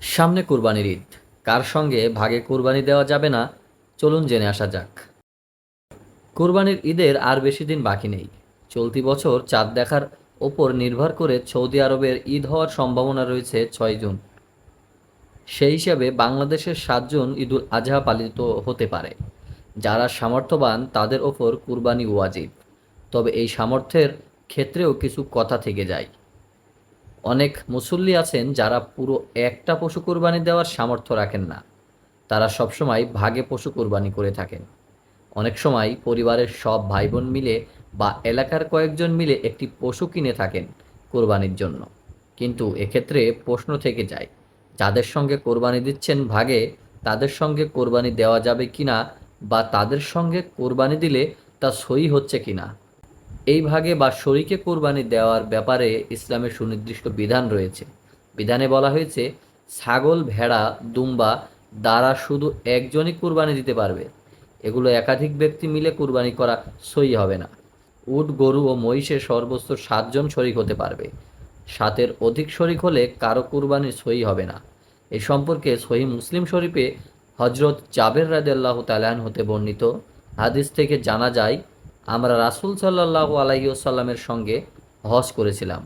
সামনে কুরবানির ঈদ। কার সঙ্গে ভাগে কুরবানি দেওয়া যাবে না, চলুন জেনে আসা যাক। কুরবানির ঈদের আর বেশি দিন বাকি নেই। চলতি বছর চাঁদ দেখার ওপর নির্ভর করে সৌদি আরবের ঈদ হওয়ার সম্ভাবনা রয়েছে ছয় জুন। সেই হিসাবে বাংলাদেশের সাত জুন ঈদুল আজহা পালিত হতে পারে। যারা সামর্থ্যবান, তাদের ওপর কুরবানি ওয়াজিব। তবে এই সামর্থ্যের ক্ষেত্রেও কিছু কথা থেকে যায়। অনেক মুসল্লি আছেন যারা পুরো একটা পশু কোরবানি দেওয়ার সামর্থ্য রাখেন না। তারা সবসময় ভাগে পশু কোরবানি করে থাকেন। অনেক সময় পরিবারের সব ভাই বোন মিলে বা এলাকার কয়েকজন মিলে একটি পশু কিনে থাকেন কোরবানির জন্য। কিন্তু এক্ষেত্রে প্রশ্ন থেকে যায়, যাদের সঙ্গে কোরবানি দিচ্ছেন ভাগে, তাদের সঙ্গে কোরবানি দেওয়া যাবে কিনা বা তাদের সঙ্গে কোরবানি দিলে তা সই হচ্ছে কিনা? এই ভাগে বা শরীকে কোরবানি দেওয়ার ব্যাপারে ইসলামের সুনির্দিষ্ট বিধান রয়েছে। বিধানে বলা হয়েছে, ছাগল, ভেড়া, দুম্বা দ্বারা শুধু একজনই কুরবানি দিতে পারবে। এগুলো একাধিক ব্যক্তি মিলে কুরবানি করা সই হবে না। উট, গরু ও মহিষে সর্বোচ্চ সাতজন শরিক হতে পারবে। সাতের অধিক শরিক হলে কারও কুরবানি সই হবে না। এ সম্পর্কে সহি মুসলিম শরীফে হজরত জাবের রাদেল্লাহ তালান হতে বর্ণিত। হাদিস থেকে জানা যায় আমরা রাসুল সাল্লাহ আলাইসাল্লামের সঙ্গে হজ করেছিলাম।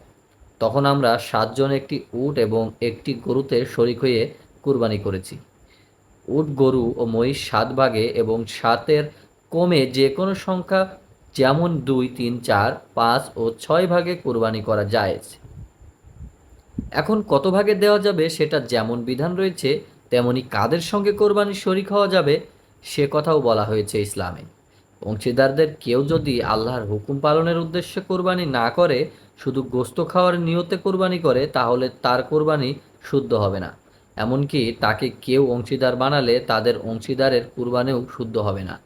তখন আমরা সাতজন একটি উট এবং একটি গরুতে শরিক হয়ে কুরবানি করেছি। উট, গরু ও মহিষ সাত ভাগে এবং সাতের কমে যে কোনো সংখ্যা যেমন দুই, তিন, চার, পাঁচ ও ছয় ভাগে কুরবানি করা যায় এখন কত ভাগে দেওয়া যাবে সেটা যেমন বিধান রয়েছে, তেমনি কাদের সঙ্গে কোরবানি শরিক হওয়া যাবে সে কথাও বলা হয়েছে ইসলামে। অংশীদারদের কেউ যদি আল্লাহর হুকুম পালনের উদ্দেশ্যে কোরবানি না করে, শুধু গোস্ত খাওয়ার নিয়তে কোরবানি করে, তাহলে তার কোরবানি শুদ্ধ হবে না। এমনকি তাকে কেউ অংশীদার বানালে তাদের অংশীদারের কুরবানিও শুদ্ধ হবে না।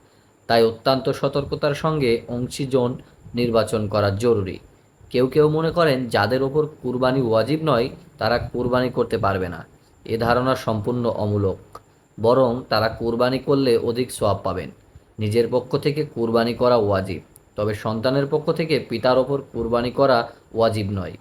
তাই অত্যন্ত সতর্কতার সঙ্গে অংশীজন নির্বাচন করা জরুরি। কেউ কেউ মনে করেন, যাদের ওপর কুরবানি ওয়াজিব নয়, তারা কুরবানি করতে পারবে না। এ ধারণা সম্পূর্ণ অমূলক। বরং তারা কুরবানি করলে অধিক সোয়াব পাবেন। নিজের পক্ষ থেকে কুরবানি করা ওয়াজিব, তবে সন্তানের পক্ষ থেকে পিতার ওপর কুরবানি করা ওয়াজিব নয়।